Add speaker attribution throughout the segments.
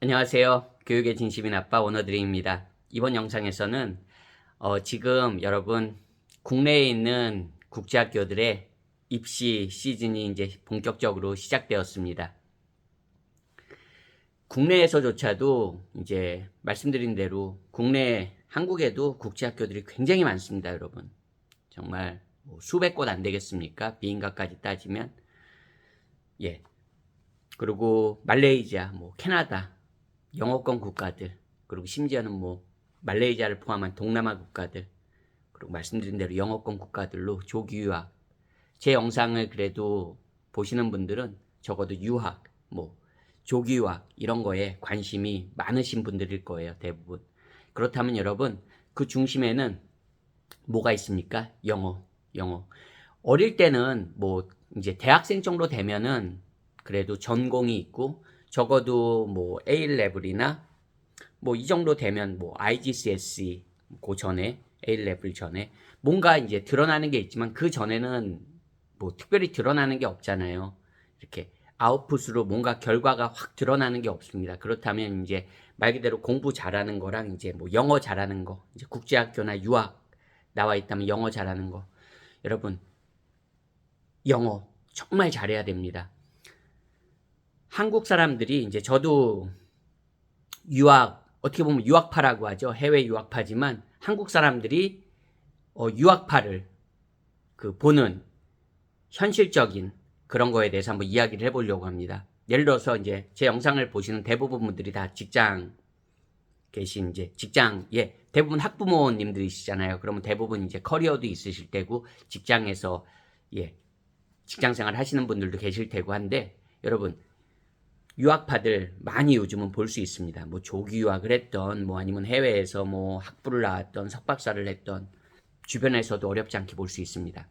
Speaker 1: 안녕하세요. 교육의 진심인 아빠 원어드림입니다. 이번 영상에서는 어, 지금 여러분 국내에 있는 국제학교들의 입시 시즌이 이제 본격적으로 시작되었습니다. 국내에서조차도 이제 말씀드린 대로 국내 한국에도 국제학교들이 굉장히 많습니다, 여러분. 정말 뭐 수백 곳 안 되겠습니까? 비인가까지 따지면 예. 그리고 말레이시아, 뭐 캐나다, 영어권 국가들, 그리고 심지어는 뭐 말레이시아를 포함한 동남아 국가들, 그리고 말씀드린 대로 영어권 국가들로 조기 유학. 제 영상을 그래도 보시는 분들은 적어도 유학, 뭐 조기 유학 이런 거에 관심이 많으신 분들일 거예요, 대부분. 그렇다면 여러분, 그 중심에는 뭐가 있습니까? 영어, 영어. 어릴 때는 뭐 이제 대학생 정도 되면은 그래도 전공이 있고 적어도 뭐 A 레벨이나 뭐 이 정도 되면 뭐 IGCSE 그 전에 A 레벨 전에 뭔가 이제 드러나는 게 있지만 그 전에는 뭐 특별히 드러나는 게 없잖아요. 이렇게 아웃풋으로 뭔가 결과가 확 드러나는 게 없습니다. 그렇다면 이제 말 그대로 공부 잘하는 거랑 이제 뭐 영어 잘하는 거, 이제 국제학교나 유학 나와 있다면 영어 잘하는 거. 여러분, 영어 정말 잘해야 됩니다. 한국 사람들이 이제 저도 유학 어떻게 보면 유학파라고 하죠. 해외 유학파지만 한국 사람들이 어, 유학파를 그 보는 현실적인 그런 거에 대해서 한번 이야기를 해보려고 합니다. 예를 들어서 이제 제 영상을 보시는 대부분 분들이 다 직장 계신 이제 직장 예 대부분 학부모님들이시잖아요. 그러면 대부분 이제 커리어도 있으실 테고 직장에서 예 직장 생활 하시는 분들도 계실 테고 한데 여러분 유학파들 많이 요즘은 볼 수 있습니다. 뭐 조기 유학을 했던 뭐 아니면 해외에서 뭐 학부를 나왔던 석박사를 했던 주변에서도 어렵지 않게 볼 수 있습니다.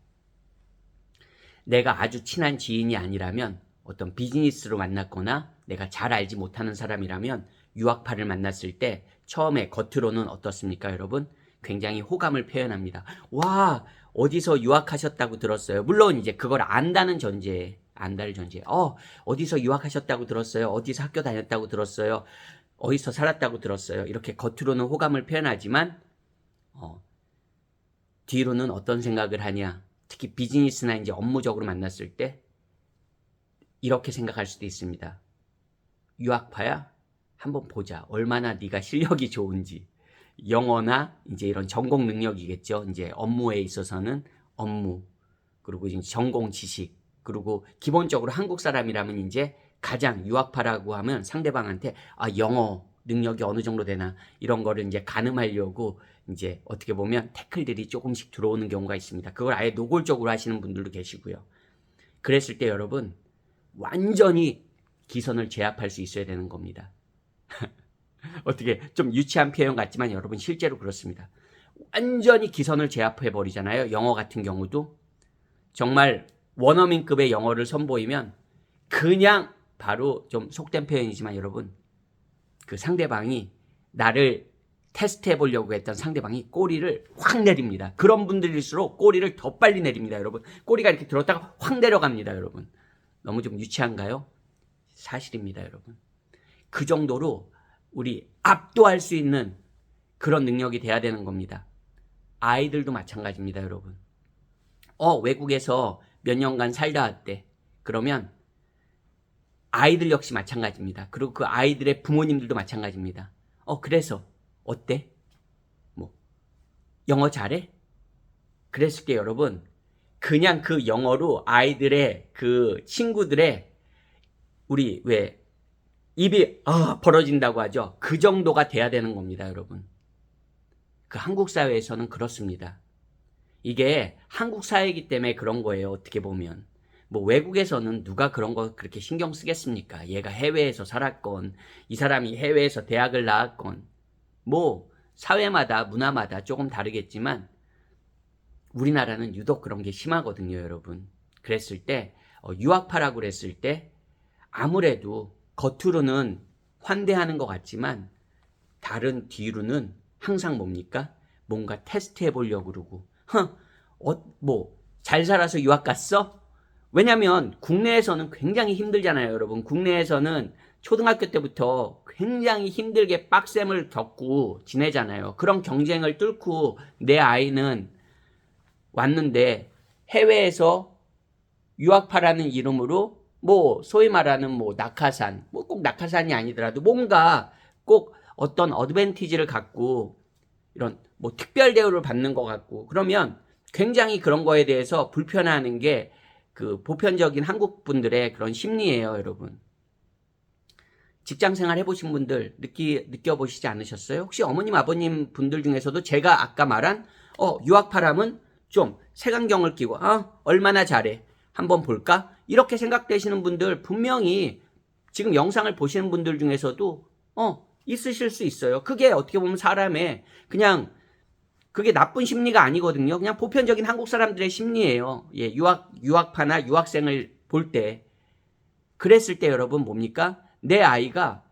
Speaker 1: 내가 아주 친한 지인이 아니라면 어떤 비즈니스로 만났거나 내가 잘 알지 못하는 사람이라면 유학파를 만났을 때 처음에 겉으로는 어떻습니까, 여러분? 굉장히 호감을 표현합니다. 와, 어디서 유학하셨다고 들었어요. 물론 이제 그걸 안다는 전제, 안다를 전제. 어, 어디서 유학하셨다고 들었어요. 어디서 학교 다녔다고 들었어요. 어디서 살았다고 들었어요. 이렇게 겉으로는 호감을 표현하지만 어, 뒤로는 어떤 생각을 하냐. 특히 비즈니스나 이제 업무적으로 만났을 때 이렇게 생각할 수도 있습니다. 유학파야? 한번 보자. 얼마나 네가 실력이 좋은지. 영어나 이제 이런 전공 능력이겠죠. 이제 업무에 있어서는 업무 그리고 이제 전공 지식 그리고 기본적으로 한국 사람이라면 이제 가장 유학파라고 하면 상대방한테 아 영어 능력이 어느 정도 되나 이런 거를 이제 가늠하려고 이제 어떻게 보면 태클들이 조금씩 들어오는 경우가 있습니다. 그걸 아예 노골적으로 하시는 분들도 계시고요. 그랬을 때 여러분 완전히 기선을 제압할 수 있어야 되는 겁니다. 어떻게 좀 유치한 표현 같지만 여러분 실제로 그렇습니다. 완전히 기선을 제압해 버리잖아요. 영어 같은 경우도 정말 원어민급의 영어를 선보이면 그냥 바로 좀 속된 표현이지만 여러분 그 상대방이 나를 테스트해 보려고 했던 상대방이 꼬리를 확 내립니다. 그런 분들일수록 꼬리를 더 빨리 내립니다, 여러분. 꼬리가 이렇게 들었다가 확 내려갑니다, 여러분. 너무 좀 유치한가요? 사실입니다, 여러분. 그 정도로 우리 압도할 수 있는 그런 능력이 돼야 되는 겁니다. 아이들도 마찬가지입니다, 여러분. 어, 외국에서 몇 년간 살다 왔대. 그러면 아이들 역시 마찬가지입니다. 그리고 그 아이들의 부모님들도 마찬가지입니다. 어, 그래서 어때? 뭐 영어 잘해? 그랬을 때 여러분 그냥 그 영어로 아이들의 그 친구들의 우리 왜 입이 아 벌어진다고 하죠. 그 정도가 돼야 되는 겁니다, 여러분. 그 한국 사회에서는 그렇습니다. 이게 한국 사회이기 때문에 그런 거예요. 어떻게 보면. 뭐 외국에서는 누가 그런 거 그렇게 신경 쓰겠습니까? 얘가 해외에서 살았건, 이 사람이 해외에서 대학을 나왔건, 뭐 사회마다 문화마다 조금 다르겠지만 우리나라는 유독 그런 게 심하거든요, 여러분. 그랬을 때 어, 유학파라고 그랬을 때 아무래도 겉으로는 환대하는 것 같지만 다른 뒤로는 항상 뭡니까? 뭔가 테스트해 보려고 그러고, 허, 어, 뭐, 잘 살아서 유학 갔어? 왜냐면 국내에서는 굉장히 힘들잖아요, 여러분. 국내에서는 초등학교 때부터 굉장히 힘들게 빡셈을 겪고 지내잖아요. 그런 경쟁을 뚫고 내 아이는 왔는데 해외에서 유학파라는 이름으로 뭐 소위 말하는 뭐 낙하산, 뭐 꼭 낙하산이 아니더라도 뭔가 꼭 어떤 어드밴티지를 갖고 이런 뭐 특별 대우를 받는 것 같고 그러면 굉장히 그런 거에 대해서 불편해하는 게 그 보편적인 한국 분들의 그런 심리예요, 여러분. 직장 생활 해보신 분들 느끼 느껴보시지 않으셨어요? 혹시 어머님 아버님 분들 중에서도 제가 아까 말한 어 유학파람은 좀 색안경을 끼고 아 얼마나 잘해 한번 볼까 이렇게 생각되시는 분들 분명히 지금 영상을 보시는 분들 중에서도 어 있으실 수 있어요. 그게 어떻게 보면 사람의 그냥 그게 나쁜 심리가 아니거든요. 그냥 보편적인 한국 사람들의 심리예요. 예, 유학 유학파나 유학생을 볼 때 그랬을 때 여러분 뭡니까? 내 아이가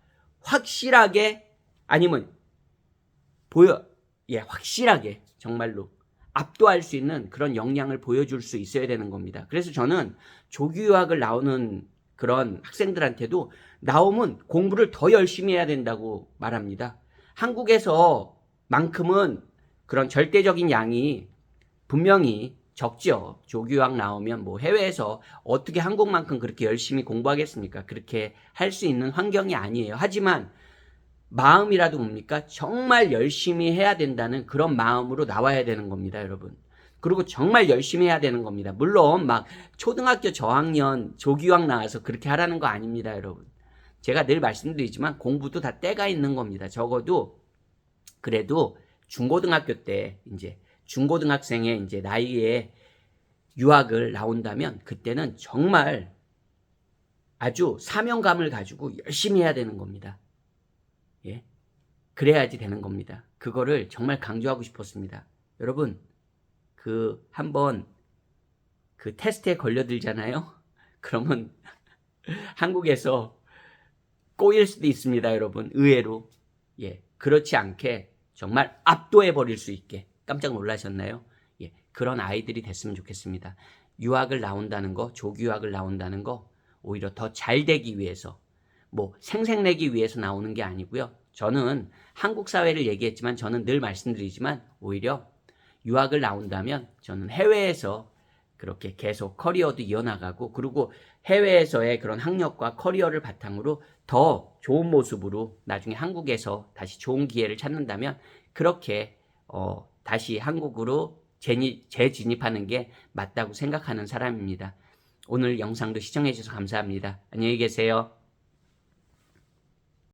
Speaker 1: 확실하게 아니면 보여 예, 확실하게 정말로 압도할 수 있는 그런 역량을 보여줄 수 있어야 되는 겁니다. 그래서 저는 조기 유학을 나오는 그런 학생들한테도 나오면 공부를 더 열심히 해야 된다고 말합니다. 한국에서만큼은 그런 절대적인 양이 분명히 적죠. 조교학 나오면 뭐 해외에서 어떻게 한국만큼 그렇게 열심히 공부하겠습니까? 그렇게 할 수 있는 환경이 아니에요. 하지만 마음이라도 뭡니까? 정말 열심히 해야 된다는 그런 마음으로 나와야 되는 겁니다, 여러분. 그리고 정말 열심히 해야 되는 겁니다. 물론 막 초등학교 저학년 조기학 나와서 그렇게 하라는 거 아닙니다, 여러분. 제가 늘 말씀드리지만 공부도 다 때가 있는 겁니다. 적어도 그래도 중고등학교 때 이제 중고등학생의 이제 나이에 유학을 나온다면 그때는 정말 아주 사명감을 가지고 열심히 해야 되는 겁니다. 예. 그래야지 되는 겁니다. 그거를 정말 강조하고 싶었습니다. 여러분, 그 한번 그 테스트에 걸려들잖아요? 그러면 한국에서 꼬일 수도 있습니다, 여러분. 의외로. 예. 그렇지 않게 정말 압도해 버릴 수 있게 깜짝 놀라셨나요? 예, 그런 아이들이 됐으면 좋겠습니다. 유학을 나온다는 거, 조기유학을 나온다는 거 오히려 더 잘 되기 위해서 뭐 생색내기 위해서 나오는 게 아니고요. 저는 한국 사회를 얘기했지만 저는 늘 말씀드리지만 오히려 유학을 나온다면 저는 해외에서 그렇게 계속 커리어도 이어나가고 그리고 해외에서의 그런 학력과 커리어를 바탕으로 더 좋은 모습으로 나중에 한국에서 다시 좋은 기회를 찾는다면 그렇게 어, 다시 한국으로 재니, 재진입하는 게 맞다고 생각하는 사람입니다. 오늘 영상도 시청해 주셔서 감사합니다. 안녕히 계세요.